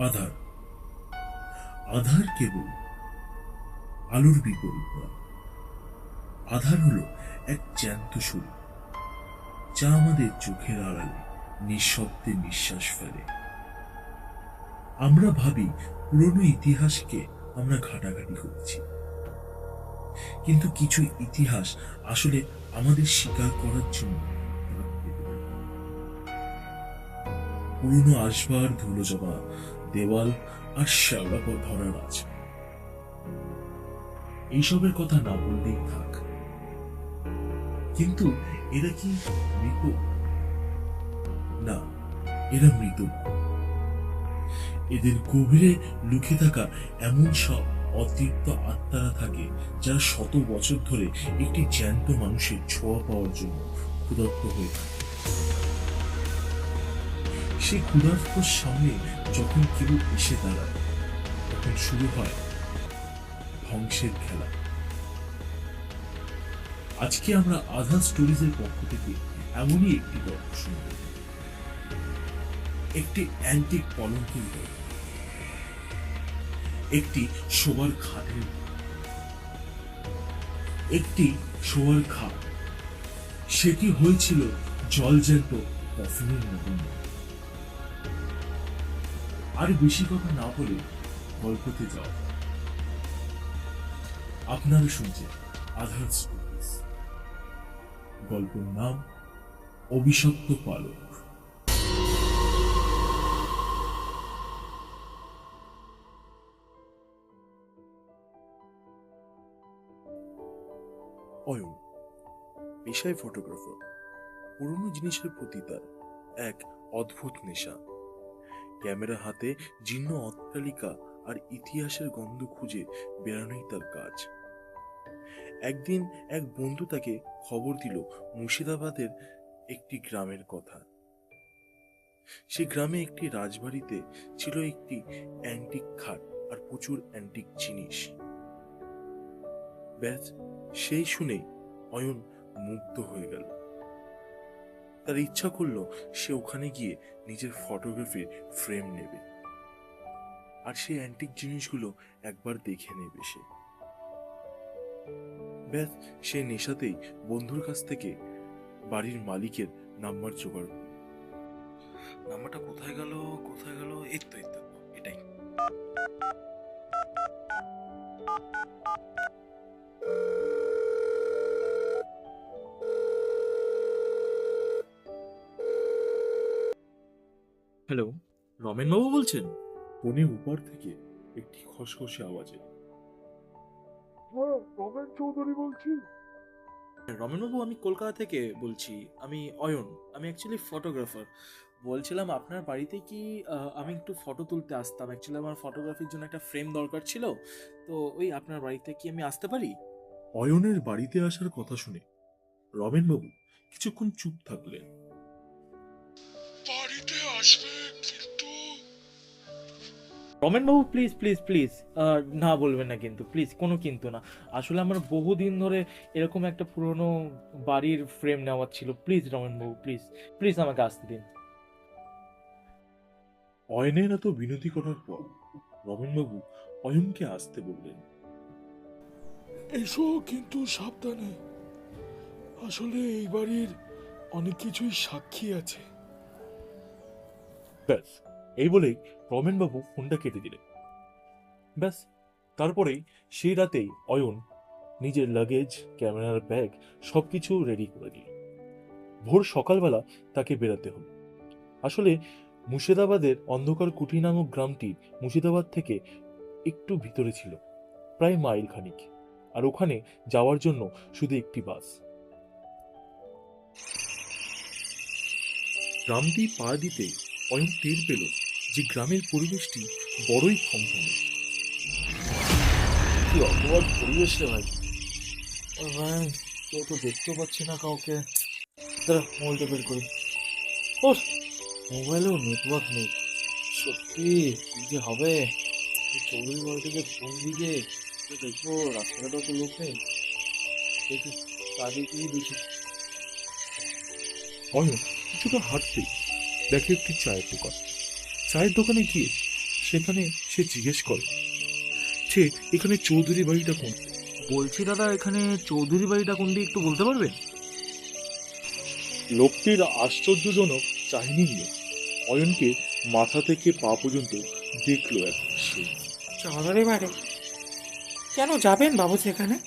আধার। আধার কেবল আলোর নয়। আধার হলো এক জ্যান্ত শরীর, যা আমাদের চোখের আড়ালে নিঃশব্দে নিঃশ্বাস ফেলে। আমরা ভাবি পুরনো ইতিহাসকে আমরা ঘাটাঘাটি করছি। কিন্তু কিছু ইতিহাস আসলে আমাদের স্বীকার করার জন্য পুরনো আসবার ধুলো জমা দেওয়াল আর শ্যাওলা ধরার আছে এইসবের কথা না বললেই থাক। কিন্তু এরা কি মৃত? না, এরা মৃত। এদের গভীরে লুকিয়ে থাকা এমন সব অতৃপ্ত আত্মারা থাকে, যারা শত বছর ধরে একটি জ্যান্ত মানুষের ছোঁয়া পাওয়ার জন্য ক্ষুধার্ত হয়ে থাকে। সেই ক্ষুধার্তর সামনে যখন কেউ এসে দাঁড়ায়, তখন শুরু হয় ধ্বংসের খেলা। আজকে আমরা আধা স্টোরিজের পক্ষ থেকে এমনই একটি গল্প শুনব। একটি অ্যান্টিক গল্প। একটি শোবার খাটের একটি শোয়ার খাট। সেটি হয়েছিল জলজ্যান্ত কফিনের মতন আর বেশি কথা না বলে গল্পতে যাক। আপনারা শুনছেন আধার গল্পের নাম, অভিশপ্ত পালক। অয়ন, পেশায় ফটোগ্রাফার পুরনো জিনিসের প্রতি তার এক অদ্ভুত নেশা। ক্যামেরা হাতে জীর্ণ অট্টালিকা আর ইতিহাসের গন্ধ খুঁজে বেড়ানোই তার কাজ। একদিন এক বন্ধু তাকে খবর দিল মুর্শিদাবাদের একটি গ্রামের কথা। সে গ্রামে একটি রাজবাড়িতে ছিল একটি অ্যান্টিক খাট আর প্রচুর অ্যান্টিক জিনিস। ব্যাস, সেই শুনেই অয়ন মুগ্ধ হয়ে গেল। তার ইচ্ছা করল সে ওখানে গিয়ে নিজের ফটোগ্রাফির ফ্রেম নেবে। আর সেই অ্যান্টিক জিনিসগুলো একবার দেখে নেবে সে। ব্যাস, সে নেশাতেই বন্ধুর কাছ থেকে বাড়ির মালিকের নাম্বার জোগাড় নাম্বারটা কোথায় গেল কোথায় গেল? এই তো, এটাই। হ্যালো। রমেন বাবু বলছেন? ফোনে উপর থেকে একটি খসখসে আওয়াজে হ্যাঁ রমেন চৌধুরী বলছি। রমেনবাবু আমি কলকাতা থেকে বলছি। আমি অয়ন আমি অ্যাকচুয়ালি ফটোগ্রাফার বলছিলাম আপনার বাড়িতে কি আমি একটু ফটো তুলতে আসতাম? অ্যাকচুয়ালি আমার ফটোগ্রাফির জন্য একটা ফ্রেম দরকার ছিল। তো ওই আপনার বাড়িতে কি আমি আসতে পারি? অয়নের বাড়িতে আসার কথা শুনে রমেনবাবু কিছুক্ষণ চুপ থাকলেন। রমেনবাবু প্লিজ প্লিজ প্লিজ না বলবেন না কিন্তু প্লিজ কোনো কিন্তু না। আসলে আমার বহুদিন ধরে এরকম একটা পুরনো বাড়ির ফ্রেম নেওয়ার ছিল। প্লিজ রমেনবাবু প্লিজ প্লিজ আমাকে আসতে দিন। অয়নের এত বিনতি করার পর রমেনবাবু অয়নকে আসতে বললেন। এসো কিন্তু সাবধানে। আসলে এই বাড়ির অনেক কিছুই সাক্ষী আছে। ব্যাস এই বলেই রমেনবাবু ফোনটা কেটে দিলেন। ব্যাস, তারপরেই সেই রাতেই অয়ন নিজের লাগেজ ক্যামেরার ব্যাগ সবকিছু রেডি করে দিল ভোর সকালবেলা তাকে বেরাতে হলো। আসলে মুর্শিদাবাদের অন্ধকার কুটি নামক গ্রামটি মুর্শিদাবাদ থেকে একটু ভিতরে ছিল, প্রায় মাইল খানিক, আর ওখানে যাওয়ার জন্য শুধু একটি বাস। গ্রামটি পা দিতে অয়ন টের পেল যে গ্রামের পরিবেশটি বড়ই থমথমে। কি অপরাধ পরিবেশ রে ভাই। ভাই কেউ তো দেখতেও পাচ্ছি না কাউকে। দাঁড়া মোবাইলটা বের করি। ও মোবাইলেও নেটওয়ার্ক নেই। সত্যি কি যে হবে? চৌধুরী বাড়ি থেকে কোন দিকে? দেখব রাস্তাঘাটও তো লোক নেই। দেখি কি দেখি? অয়ন কিছুটা হাঁটতেই দেখে একটি চায়ের দোকান। চায়ের দোকানে গিয়ে সেখানে সে জিজ্ঞেস করে যে এখানে চৌধুরী বাড়িটা কোন? বলছি দাদা এখানে চৌধুরী বাড়িটা কোন দিকে একটু বলতে পারবেন লোকটির আশ্চর্যজনক চাহিনি নিয়ে অয়নকে মাথা থেকে পা পর্যন্ত দেখল এক সে। চৌধুরী বাড়ি? কেন যাবেন বাবু সেখানে?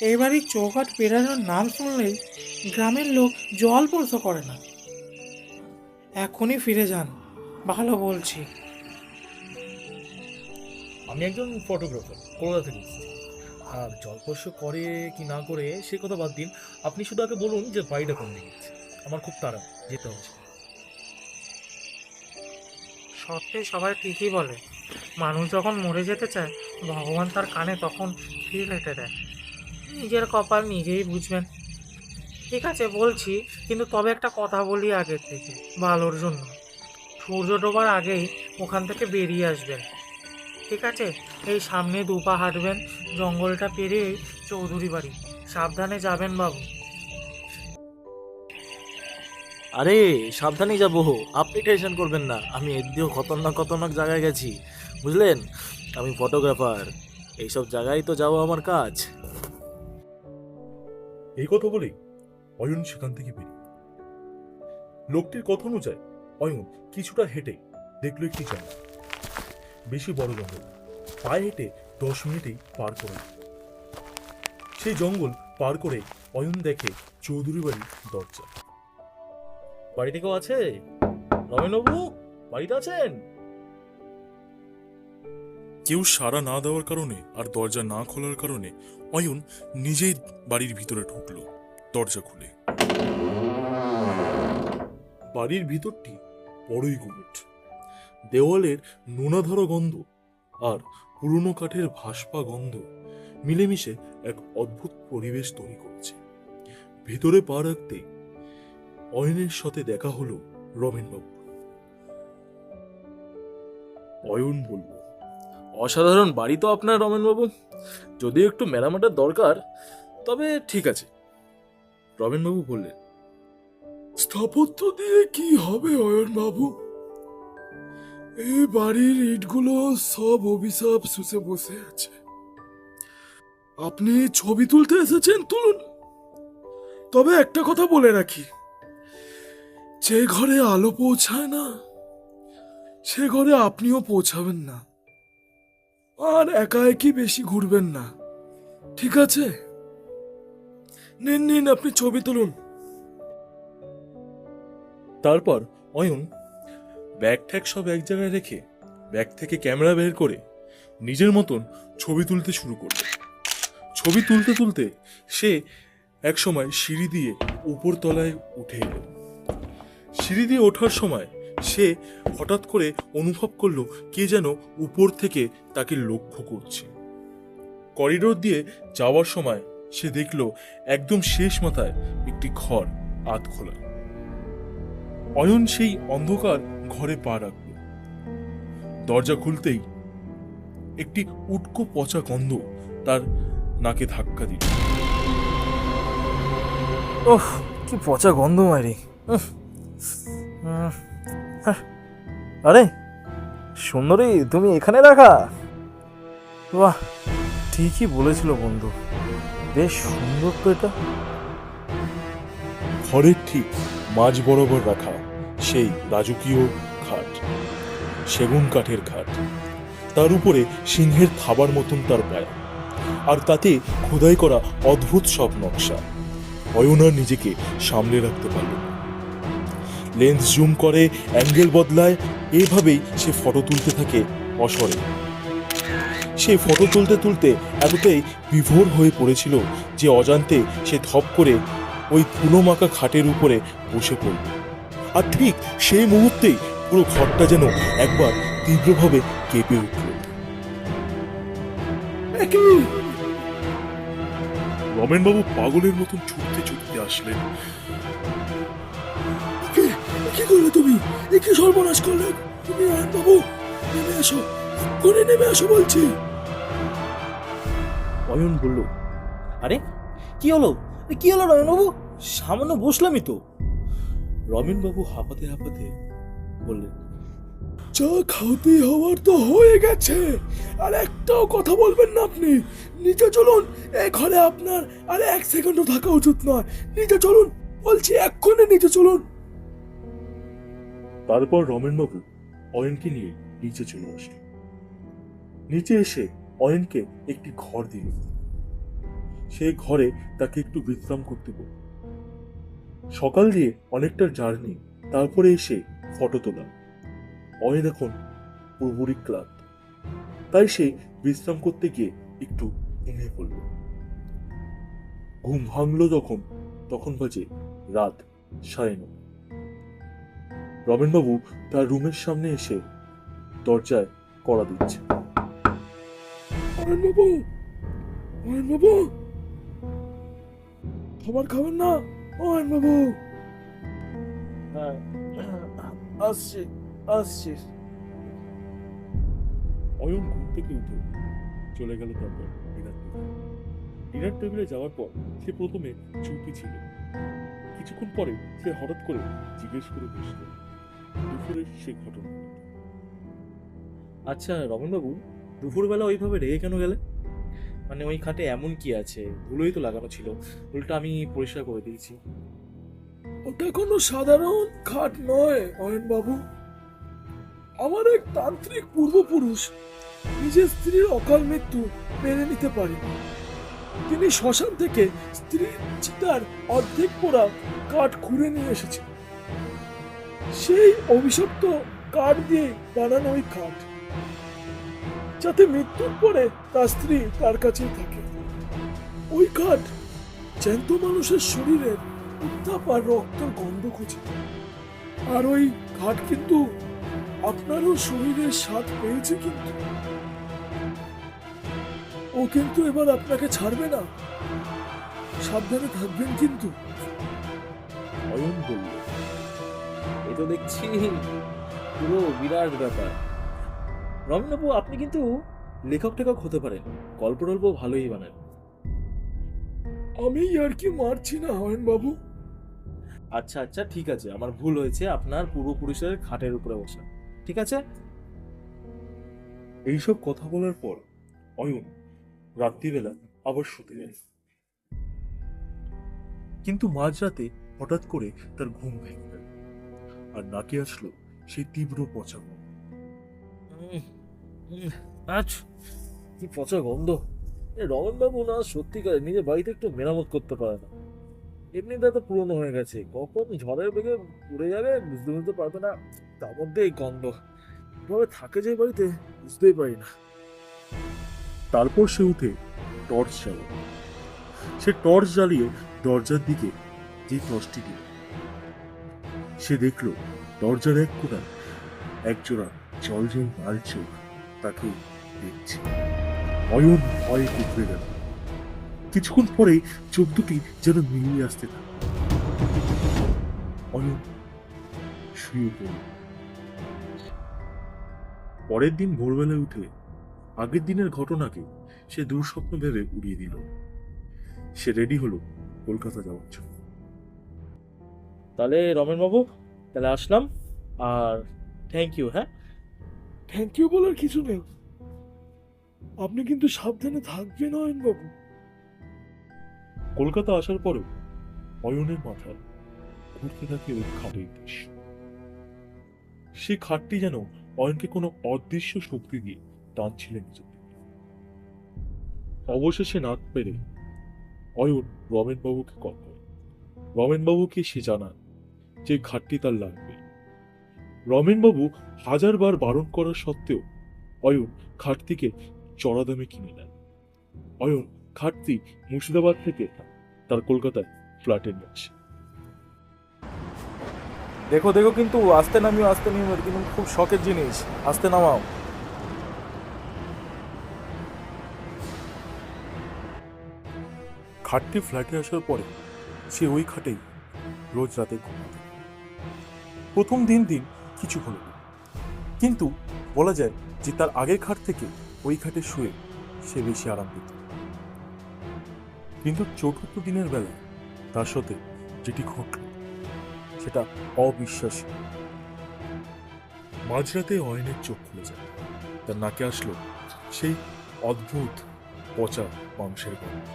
এই বাড়ির চৌকাট পেরানোর নাম শুনলেই গ্রামের লোক জল স্পর্শ করে না। এখনই ফিরে যান। ভালো বলছি। আমি একজন ফটোগ্রাফার কলকাতা থেকে এসেছি। আর জলস্পর্শ করে কি না করে সে কথা বাদ দিন। আপনি শুধু আগে বলুন যে বাড়িটা কোন দিকে। আমার খুব তাড়া যেতে হচ্ছে। সত্যি সবাই ঠিকই বলে। মানুষ যখন মরে যেতে চায় ভগবান তার কানে তখন ফিল হেঁটে দেয়। নিজের কপাল নিজেই বুঝবেন। ঠিক আছে বলছি কিন্তু তবে একটা কথা বলি আগের থেকে ভালোর জন্য। সূর্য ডোবার আগেই ওখান থেকে বেরিয়ে আসবেন। ঠিক আছে? এই সামনে দুপা হাঁটবেন জঙ্গলটা পেরিয়েই চৌধুরী বাড়ি। সাবধানে যাবেন বাবু। আরে সাবধানে যাব আপনি টেনশন করবেন না। আমি এর দিয়েও খতরনাক খতরনাক জায়গায় গেছি বুঝলেন? আমি ফটোগ্রাফার এইসব জায়গায় তো যাব আমার কাজ। এই কথা বলেই অয়ন সেখান থেকে বেরিয়ে লোকটির কথা অনুযায়ী অয়ন কিছুটা হেঁটে দেখল একটি জঙ্গল বেশি বড় জঙ্গল পায়ে হেঁটে দশ মিনিটেই পার করে সেই জঙ্গল পার করে অয়ন দেখে চৌধুরী বাড়ির দরজা। বাড়িতে কেউ আছে? রমেনবাবু বাড়িতে আছেন? কেউ সাড়া না দেওয়ার কারণে আর দরজা না খোলার কারণে অয়ন নিজেই বাড়ির ভিতরে ঢুকলো। দরজা খুলে। বাড়ির ভিতরটি বড়ই গুমট। দেওয়ালের নোনাধরা গন্ধ আর পুরনো কাঠের ভাসপা গন্ধ মিলেমিশে এক অদ্ভুত পরিবেশ তৈরি করেছে। ভিতরে পা রাখতেই অয়নের সাথে দেখা হলো রমেনবাবু। অয়ন বলল, অসাধারণ বাড়ি তো আপনার রমেনবাবু। যদিও একটু মেরামতের দরকার, তবে ঠিক আছে। রমেনবাবু বললেন, স্থাপত্য দিয়ে কি হবে অয়ন বাবু এই বাড়ির ইটগুলো সব অভিশাপ শুষে বসে আছে। আপনি ছবি তুলতে এসেছেন, তুলুন। তবে একটা কথা বলে রাখি। যে ঘরে আলো পৌঁছায় না, সে ঘরে আপনিও পৌঁছাবেন না। আর একা একই বেশি ঘুরবেন না। ঠিক আছে? নিন নিন, আপনি ছবি তুলুন। তারপর অয়ন ব্যাগ ট্যাগ সব এক জায়গায় রেখে ব্যাগ থেকে ক্যামেরা বের করে নিজের মতন ছবি তুলতে শুরু করল। ছবি তুলতে তুলতে সে একসময় সিঁড়ি দিয়ে উপর তলায় উঠে এলো। সিঁড়ি দিয়ে ওঠার সময় সে হঠাৎ করে অনুভব করল কে যেন উপর থেকে তাকে লক্ষ্য করছে। করিডোর দিয়ে যাওয়ার সময় সে দেখল একদম শেষ মাথায় একটি ঘর আত খোলা। অয়ন সেই অন্ধকার ঘরে পা রাখল। দরজা খুলতেই একটি উটকো পচা গন্ধ তার নাকে ধাক্কা দিল। ওহ কি পচা গন্ধ মারি আরে, সুন্দরী, তুমি এখানে রাখা? বাহ, ঠিকই বলেছিল বন্ধু। বেশ সুন্দর তো এটা। ঘরের ঠিক মাঝ বরাবর রাখা সেই রাজকীয় খাট সেগুন কাঠের খাট তার উপরে সিংহের থাবার মতন তার পায়া। আর তাতে খোদাই করা অদ্ভুত সব নকশা। অয়নার নিজেকে সামলে রাখতে পারল লেন্স জুম করে অ্যাঙ্গেল বদলায়, এভাবেই সে ফটো তুলতে থাকে অসরে। সে ফটো তুলতে তুলতে এতটাই বিভোর হয়ে পড়েছিল যে অজান্তে সে ধপ করে ওই ধুলো মাখা খাটের উপরে বসে পড়ল। আর ঠিক সেই মুহূর্তেই পুরো ঘরটা যেন একবার তীব্রভাবে কেঁপে উঠল। রমেনবাবু পাগলের মতন ছুটতে ছুটতে আসলেন। কি? করলে তুমি? কি সর্বনাশ করলে? তুমি বাবু নেমে আসো। করে নেমে আসো বলছি। অয়ন বলল আরে কি হলো? কি হলো রমেনবাবু সামান্য বসলামই তো। রমেনবাবু হাঁপাতে হাঁপাতে বললেন চা খাওয়াতে হওয়ার তো হয়ে গেছে। আর একটাও কথা বলবেন না আপনি। নিচে চলুন এই ঘরে আপনার আর এক সেকেন্ডও থাকা উচিত নয়। নিচে চলুন বলছি এক্ষুনি নিচে চলুন। তারপর রমেনবাবু অয়নকে নিয়ে নিচে চলে আসলেন। নিচে এসে অয়নকে একটি ঘর দিল। সেই ঘরে তাকে একটু বিশ্রাম করতে বলল। সকাল দিয়ে অনেকটা জার্নি, তারপরে এসে ফটো তোলা। অয়ন এখন পুরোপুরি ক্লান্ত। তাই সে বিশ্রাম করতে গিয়ে একটু ঘুমিয়ে পড়ল। ঘুম ভাঙলো যখন, তখন বাজে রাত সাড়ে নয় রমেনবাবু তার রুমের সামনে এসে দরজায় কড়া দিচ্ছে অয়ন বাবু খাবার খাবেন না বাবু হ্যাঁ আসছি আসছি। অয়ন ঘুম থেকে উঠে চলে গেল তারপর ডিনার টেবিলে। ডিনার টেবিলে যাওয়ার পর সে প্রথমে চুপি ছিল। কিছুক্ষণ পরে সে হঠাৎ করে জিজ্ঞেস করে বসল দুপুরে সে ঘটনা? আচ্ছা রমনবাবু দুপুরবেলা ওইভাবে রেগে কেন গেলে? মানে ওই খাটে এমন কি আছে? ধুলোই তো লাগানো ছিল। উল্টো আমি পরিষ্কার করে দিয়েছি। ওটা কোনো সাধারণ খাট নয় অয়ন বাবু আমার এক তান্ত্রিক পূর্বপুরুষ নিজের স্ত্রীর অকাল মৃত্যু মেনে নিতে পারেনি তিনি শ্মশান থেকে স্ত্রীর চিতার অর্ধেক পোড়া কাঠ খুঁড়ে নিয়ে এসেছে সেই অভিশপ্ত কাঠ দিয়ে বানানো ওই কাঠ যাতে মৃত্যুর পরে তার স্ত্রী তার কাছেই থাকে। ওই কাঠ জ্যান্ত মানুষের শরীরের উত্তাপ আর রক্তের গন্ধ খুঁজে। আর ওই ঘাট কিন্তু আপনারও শরীরের স্বাদ পেয়েছে কিন্তু। ও কিন্তু এবার আপনাকে ছাড়বে না। সাবধানে থাকবেন কিন্তু। অয়ন বলল এই তো দেখছি পুরো বিরাট ব্যাপার। রমনবাবু আপনি কিন্তু লেখক টেখক হতে পারেন। গল্প টল্প ভালোই বানান আমি আর কি মারছি না হয়ন বাবু? আচ্ছা আচ্ছা ঠিক আছে। আমার ভুল হয়েছে আপনার পূর্বপুরুষের খাটের উপরে বসা। ঠিক আছে? এইসব কথা বলার পর অয়ন রাত্রিবেলা আবার শুতে যায়। কিন্তু মাঝরাতে হঠাৎ করে তার ঘুম ভেঙে গেল আর নাকে আসলো সেই তীব্র পচা আছ কি পচা গন্ধ? এ রমনবাবু না সত্যিকারে নিজের বাড়িতে একটু মেরামত করতে পারে না। এমনিতে তো পুরনো হয়ে গেছে কখন ঝড়ের বেগে উড়ে যাবে বুঝতে বুঝতে পারবে না তার মধ্যে এই গন্ধ। কীভাবে থাকে যে বাড়িতে বুঝতেই পারি না। তারপর সে উঠে টর্চ জ্বালায়। সে টর্চ জ্বালিয়ে দরজার দিকে যে টর্চটি দিল সে দেখল দরজার এক কোণায় একজোড়া জল লাল চোখ তাকে দেখছে। অয়ন ভয়ে কুকড়ে গেল। কিছুক্ষণ পরেই চোখ দুটি যেন মিলিয়ে আসতে থাকে অয়ন শুয়ে পড়ল। পরের দিন ভোরবেলায় উঠে আগের দিনের ঘটনাকে সে দুঃস্বপ্ন ভেবে উড়িয়ে দিল। সে রেডি হলো কলকাতা যাওয়ার জন্য। তাহলে রমেনবাবু, তাহলে আসলাম। আর থ্যাংক ইউ হ্যাঁ? থ্যাংক ইউ বলার কিছু নেই। আপনি কিন্তু সাবধানে থাকবেন অয়ন বাবু কলকাতা আসার পরেও অয়নের মাথায় ঘুরতে থাকে ওই খাটের দৃশ্য। সে খাটটি যেন অয়নকে কোনো অদৃশ্য শক্তি দিয়ে টানছিলেন অবশেষে নাক পেরে অয়ন রমেনবাবুকে কল করে। রমেনবাবুকে সে জানান যে ঘাটটি তার লাগবে রমেনবাবু হাজারবার বারণ করা সত্ত্বেও অয়ন খাটতিকে চড়া দামে কিনে নেন। অয়ন খাটতি মুর্শিদাবাদ থেকে তার কলকাতায় ফ্ল্যাটে নিয়ে আসে। দেখো দেখো কিন্তু আস্তে নামিও আস্তে নামিও কিন্তু খুব শখের জিনিস। আস্তে নামাও। খাটটি ফ্ল্যাটে আসার পরে সে ওই খাটেই রোজ রাতে ঘুমাতো। প্রথম দিন দিন কিছু হলো না। কিন্তু বলা যায় যে তার আগের খাট থেকে ওই খাটে শুয়ে সে বেশি আরাম পেত কিন্তু চতুর্থ দিনের বেলা তার সাথে যেটি ঘটল, সেটা অবিশ্বাসী মাঝরাতে অয়নের চোখ খুলে যায়। তার নাকে আসলো সেই অদ্ভুত পচা মাংসের গন্ধ।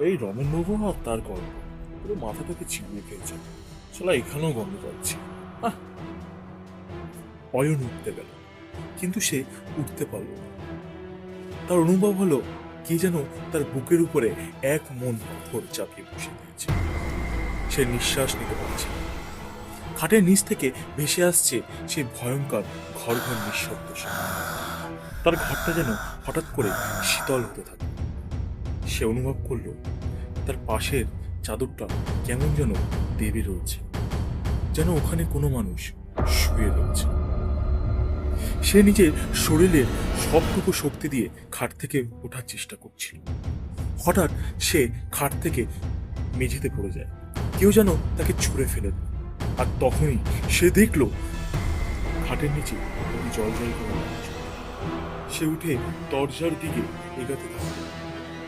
এই রমেনবাবু আর তার গল্প, পুরো মাথাটাকে চিবিয়ে খেয়েছে। চলা এখানেও গন্ধ পাচ্ছি আহ! অয়ন উঠতে গেল, কিন্তু সে উঠতে পারল না। তার অনুভব হলো কি যেন তার বুকের উপরে এক মন পাথর চাপিয়ে বসে দিয়েছে সে নিঃশ্বাস নিতে পারছে। খাটের নিচ থেকে ভেসে আসছে সেই ভয়ঙ্কর ঘর ঘর নিঃশব্দ তার ঘরটা যেন হঠাৎ করে শীতল হতে থাকে। সে অনুভব করল তার পাশের চাদরটা কেমন যেন দেবে রয়েছে। যেন ওখানে কোনো মানুষ শুয়ে রয়েছে। সে নিজের শরীরের সবটুকু শক্তি দিয়ে খাট থেকে ওঠার চেষ্টা করছিল। হঠাৎ সে খাট থেকে মেঝেতে পড়ে যায়। কেউ যেন তাকে ছুঁড়ে ফেলে। আর তখনই সে দেখল খাটের নিচে জল জল করে সে উঠে দরজার দিকে এগাতে থাকে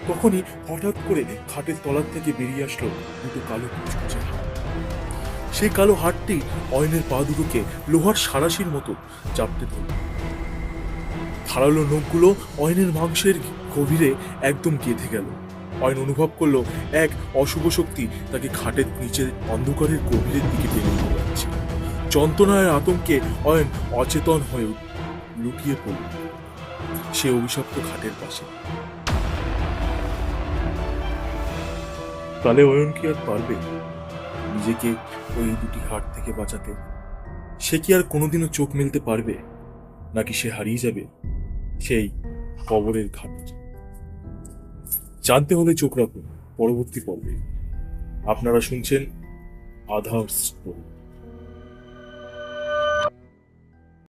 তখনই হঠাৎ করে খাটের তলার থেকে বেরিয়ে আসলো দুটো কালো কুচকুচে সেই কালো হাতটি অয়নের পা দুটোকে লোহার সারাশির মতো চাপতে ধরল। ধারালো নখগুলো অয়নের মাংসের গভীরে একদম গেঁথে গেল। অয়ন অনুভব করল এক অশুভ শক্তি তাকে খাটের নিচের অন্ধকারের গভীরের দিকে টেনে নিয়ে যাচ্ছে। যন্ত্রণার আতঙ্কে অয়ন অচেতন হয়ে লুটিয়ে পড়ল। সে অভিশপ্ত খাটের পাশে। তাহলে অয়ন কি আর পারবে? নিজেকে ওই দুটি হাট থেকে বাঁচাতে? সে কি আর কোনোদিনও চোখ মেলতে পারবে? নাকি সে হারিয়ে যাবে? সেই কবরের ঘাট। জানতে হলে চোখ রাখুন, পরবর্তী পর্বে। আপনারা শুনছেন আধার স্টোরি